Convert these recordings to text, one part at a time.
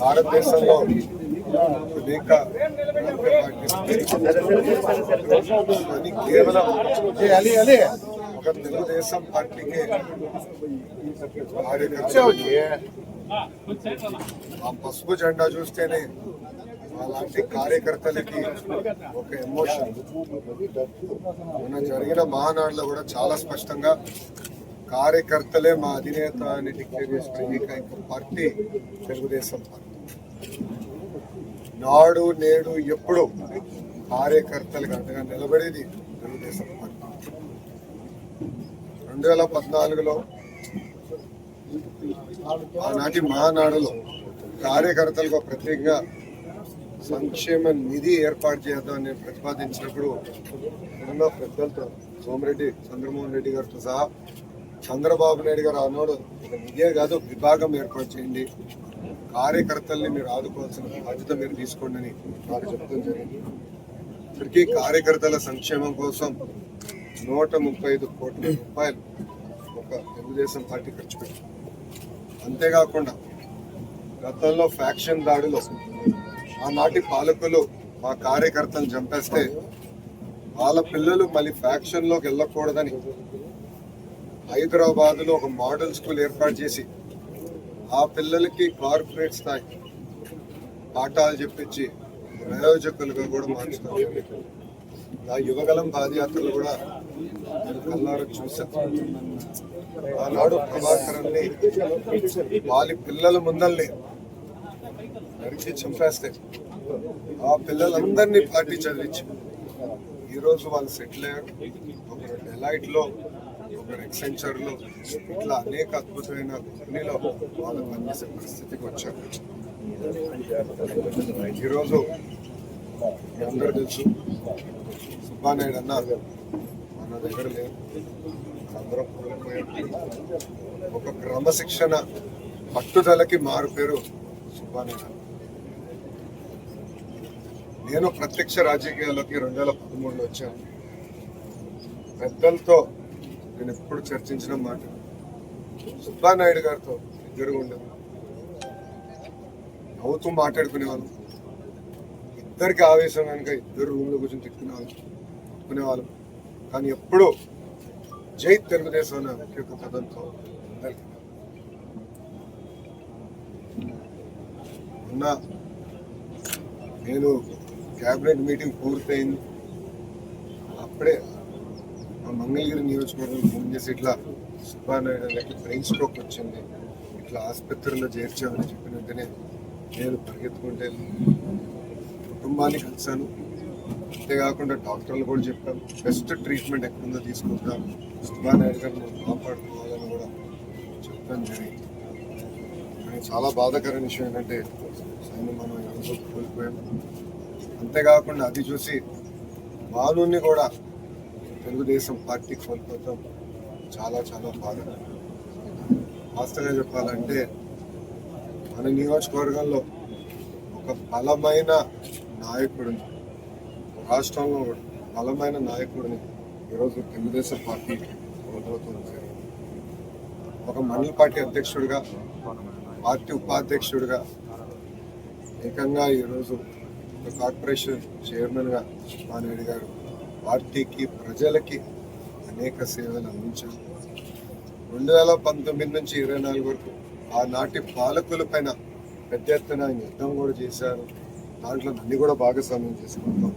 భారతదేశంలో అనేక కానీ కేవలం ఒక తెలుగుదేశం పార్టీకి కార్యకర్తలకి ఆ పసుపు జెండా చూస్తేనే అలాంటి కార్యకర్తలకి ఒక ఎమోషన్. మొన్న జరిగిన మహానాడులో కూడా చాలా స్పష్టంగా కార్యకర్తలే మా అధినేత అని డిక్లేర్ చేసిన ఏకైక పార్టీ తెలుగుదేశం పార్టీ. నాడు నేడు ఎప్పుడు కార్యకర్తలకు అంతగా నిలబడేది తెలుగుదేశం పార్టీ రెండు వేల పద్నాలుగులో ఆనాటి మహానాడులో కార్యకర్తలకు ప్రత్యేకంగా సంక్షేమ నిధి ఏర్పాటు చేద్దామని ప్రతిపాదించినప్పుడు ఇక్కడున్న పెద్దలతో సోమిరెడ్డి చంద్రమోహన్ రెడ్డి గారితో సహా చంద్రబాబు నాయుడు గారు ఆనాడు ఒక నిధే కాదు విభాగం ఏర్పాటు చేయండి. కార్యకర్తల్ని మీరు ఆదుకోవాల్సిన బాధ్యత మీరు తీసుకోండి అని నాకు చెప్తాం జరిగింది ఇప్పటికీ కార్యకర్తల సంక్షేమం కోసం నూట ముప్పై ఐదు కోట్ల రూపాయలు ఒక తెలుగుదేశం పార్టీ ఖర్చు పెట్టింది. అంతేకాకుండా గతంలో ఫ్యాక్షన్ దాడులు ఆనాటి పాలకులు మా కార్యకర్తలు చంపేస్తే వాళ్ళ పిల్లలు మళ్ళీ ఫ్యాక్షన్లోకి వెళ్ళకూడదని హైదరాబాద్లో ఒక మోడల్ స్కూల్ ఏర్పాటు చేసి ఆ పిల్లలకి కార్పొరేట్ స్థాయి పాఠాలు చెప్పించి ప్రయోజకులుగా కూడా మార్చుతాం ఆ యువగలం పాదయాత్రలు కూడా నేను చూశాను. ఆనాడు ప్రభాకరాన్ని వాళ్ళ పిల్లల ముందల్ని నరికి చంపేస్తే ఆ పిల్లలందరినీ పార్టీ చదివించి ఈరోజు వాళ్ళు సెటిల్ అయ్యారు. ఒకరు డెలైట్లో లో ఇట్లా అనేక అద్భుతమైన కంపెనీలో వాళ్ళు పనిచేసే పరిస్థితికి వచ్చారు. ఈరోజు మీ అందరూ తెలుసు సుబ్బానాయుడు అన్న మన దగ్గర లేదు అందరం కోల్పోయాం ఒక క్రమశిక్షణ పట్టుదలకి మారు పేరు సుబ్బానాయుడు నేను ప్రత్యక్ష రాజకీయాల్లోకి రెండు వేల పదమూడులో వచ్చాను. పెద్దలతో నేను ఎప్పుడు చర్చించిన మాట. సుబ్బానాయుడు గారితో ఇద్దరు ఉండదు నవ్వుతూ మాట్లాడుకునేవాళ్ళం. ఇద్దరికి ఆవేశం కనుక ఇద్దరు రూమ్లో కూర్చొని తిట్టుకునేవాళ్ళం తిట్టుకునేవాళ్ళం. కానీ ఎప్పుడూ జై తెలుగుదేశం అనే ముఖ్య పదంతో ఉన్న నేను క్యాబినెట్ మీటింగ్ పూర్తయింది. అప్పుడే మా మంగళగిరి నియోజకవర్గం ఫోన్ చేసి ఇట్లా సుబ్బానాయుడు అనేది బ్రెయిన్ స్ట్రోక్ వచ్చింది. ఇట్లా ఆసుపత్రిలో చేర్చామని చెప్పిన వెంటనే నేను పరిగెత్తుకుంటే కుటుంబానికి కుటుంబాన్ని అంతేకాకుండా డాక్టర్లు కూడా చెప్పాను బెస్ట్ ట్రీట్మెంట్ ఎక్కడుందో తీసుకుంటాం సుబ్బానాయుడు గారు కాపాడుకోవాలని కూడా చెప్పడం జరిగింది చాలా బాధాకరమైన విషయం ఏంటంటే ఆయన మనం ఎవరితో కోల్పోయాం. అంతేకాకుండా అది చూసి బాలుని కూడా తెలుగుదేశం పార్టీ కోల్పోతాం చాలా చాలా బాధ వాస్తవంగా చెప్పాలంటే మన నియోజకవర్గంలో ఒక బలమైన నాయకుడిని రాష్ట్రంలో బలమైన నాయకుడిని ఈరోజు తెలుగుదేశం పార్టీ కోల్పోతుంది ఒక మండల పార్టీ అధ్యక్షుడిగా పార్టీ ఉపాధ్యక్షుడిగా ఏకంగా ఈరోజు ఒక కార్పొరేషన్ చైర్మన్గా సుబ్బానాయుడు గారు పార్టీకి ప్రజలకి అనేక సేవలు అందించారు. రెండు వేల పంతొమ్మిది నుంచి ఇరవై నాలుగు వరకు ఆనాటి పాలకుల పైన పెద్ద ఎత్తున యుద్ధం కూడా చేశారు. దాంట్లో నన్ను కూడా భాగస్వామ్యం చేసుకోవడం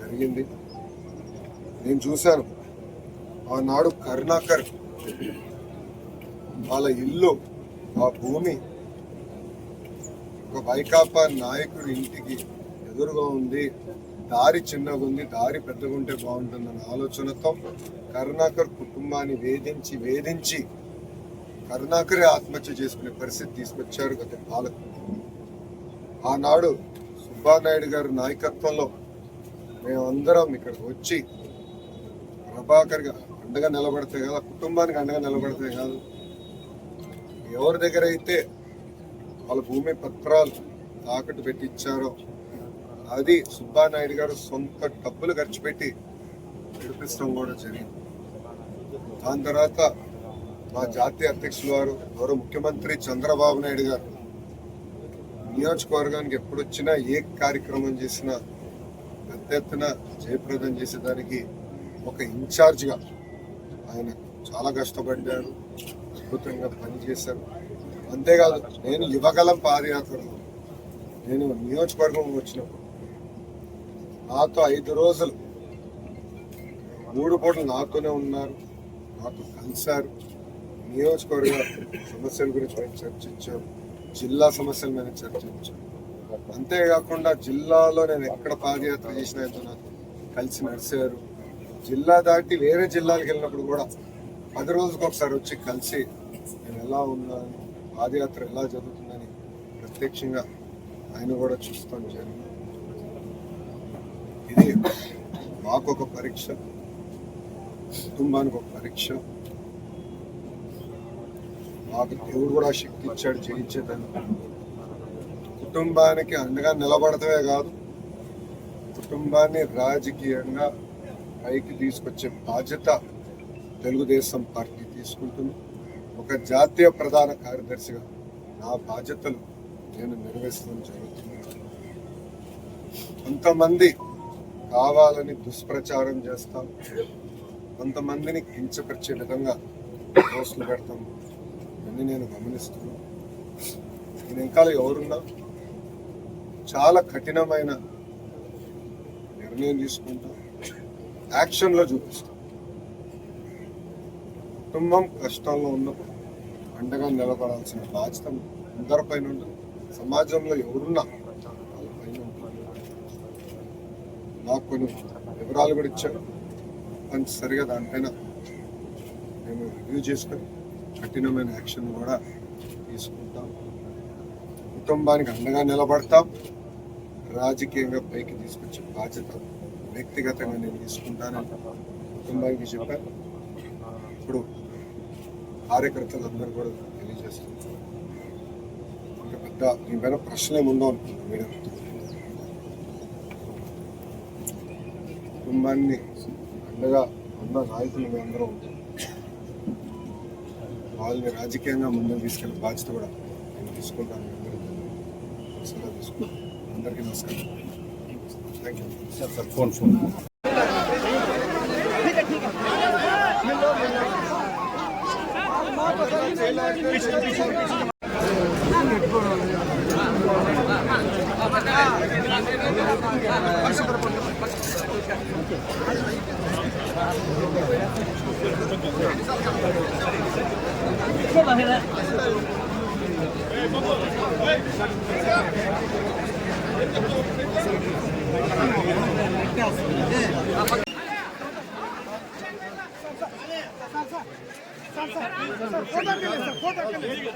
జరిగింది. నేను చూశాను ఆనాడు కరుణాకర్ వాళ్ళ ఇల్లు ఆ భూమి ఒక వైకాపా నాయకుడి ఇంటికి ఎదురుగా ఉంది దారి చిన్నగా ఉంది దారి పెద్దగా ఉంటే బాగుంటుందన్న ఆలోచనతో కరుణాకర్ కుటుంబాన్ని వేధించి వేధించి కరుణాకరే ఆత్మహత్య చేసుకునే పరిస్థితి తీసుకొచ్చారు గత పాలకులు. ఆనాడు సుబ్బానాయుడు గారి నాయకత్వంలో మేమందరం ఇక్కడికి వచ్చి ప్రభాకర్గా అండగా నిలబడితే కదా కుటుంబానికి అండగా నిలబడితే కాదు. ఎవరి దగ్గర అయితే వాళ్ళ భూమి పత్రాలు తాకట్టు పెట్టి ఇచ్చారో అది సుబ్బానాయుడు గారు సొంత డబ్బులు ఖర్చు పెట్టి నడిపించడం కూడా జరిగింది. దాని తర్వాత మా జాతీయ అధ్యక్షులు వారు గౌరవ ముఖ్యమంత్రి చంద్రబాబు నాయుడు గారు నియోజకవర్గానికి ఎప్పుడొచ్చినా ఏ కార్యక్రమం చేసినా పెద్ద ఎత్తున జయప్రదం చేసేదానికి ఒక ఇన్ఛార్జ్గా ఆయన చాలా కష్టపడ్డారు అద్భుతంగా పనిచేశారు. అంతేకాదు నేను యువగలం పాదయాత్రలో నేను నియోజకవర్గం వచ్చినప్పుడు నాతో ఐదు రోజులు. మూడు పూటలు నాతోనే ఉన్నారు. నాతో కలిశారు. నియోజకవర్గ సమస్యల గురించి మేము చర్చించాం జిల్లా సమస్యల మీద చర్చించాం అంతేకాకుండా జిల్లాలో నేను ఎక్కడ పాదయాత్ర చేసినా నాకు కలిసి నడిచారు. జిల్లా దాటి వేరే జిల్లాలకు వెళ్ళినప్పుడు కూడా పది రోజులకు ఒకసారి వచ్చి కలిసి నేను ఎలా ఉన్నాను పాదయాత్ర ఎలా జరుగుతుందని ప్రత్యక్షంగా ఆయన కూడా చూస్తాం జరిగింది. మాకు ఒక పరీక్ష. కుటుంబానికి ఒక పరీక్ష. మాకు దేవుడు కూడా శక్తి ఇచ్చాడు జయించేదని కుటుంబానికి అండగా నిలబడతమే కాదు కుటుంబాన్ని రాజకీయంగా పైకి తీసుకొచ్చే బాధ్యత తెలుగుదేశం పార్టీ తీసుకుంటుంది. ఒక జాతీయ ప్రధాన కార్యదర్శిగా నా బాధ్యతలు నేను నెరవేర్చడం జరుగుతుంది. కొంతమంది కావాలని దుష్ప్రచారం చేస్తాం. కొంతమందిని కించపరిచే విధంగా పోస్టులు పెడతాం. ఇవన్నీ నేను గమనిస్తున్నాను. నేను ఇంకా ఎవరున్నా చాలా కఠినమైన నిర్ణయం తీసుకుంటాం. యాక్షన్లో చూపిస్తాం. కుటుంబం కష్టంలో ఉన్నప్పుడు అండగా నిలబడాల్సిన బాధ్యత అందరిపైన ఉంటుంది. సమాజంలో ఎవరున్నా వాళ్ళపైన ఉంటుంది నాకు కొన్ని వివరాలు కూడా ఇచ్చారు సరిగా దానిపైన మేము రివ్యూ చేసుకొని కఠినమైన యాక్షన్ కూడా తీసుకుంటాం. కుటుంబానికి అండగా నిలబడతాం. రాజకీయంగా పైకి తీసుకొచ్చే బాధ్యత వ్యక్తిగతంగా నేను తీసుకుంటానని కుటుంబానికి చెప్పాను ఇప్పుడు కార్యకర్తలు అందరూ కూడా తెలియజేస్తున్నారు. పెద్ద మీ పైన ప్రశ్న ఏముందో అనుకుంటున్నాను కుటుంబాన్ని అండగా ఉన్న నాయకులు మేమందరం వాళ్ళని రాజకీయంగా ముందుకు తీసుకెళ్ళే బాధ్యత కూడా నేను తీసుకుంటాను తీసుకుంటాను అందరికీ నమస్కారం thank you sir sir phone phone Thank. Oradan gelirsin, oradan gelirsin.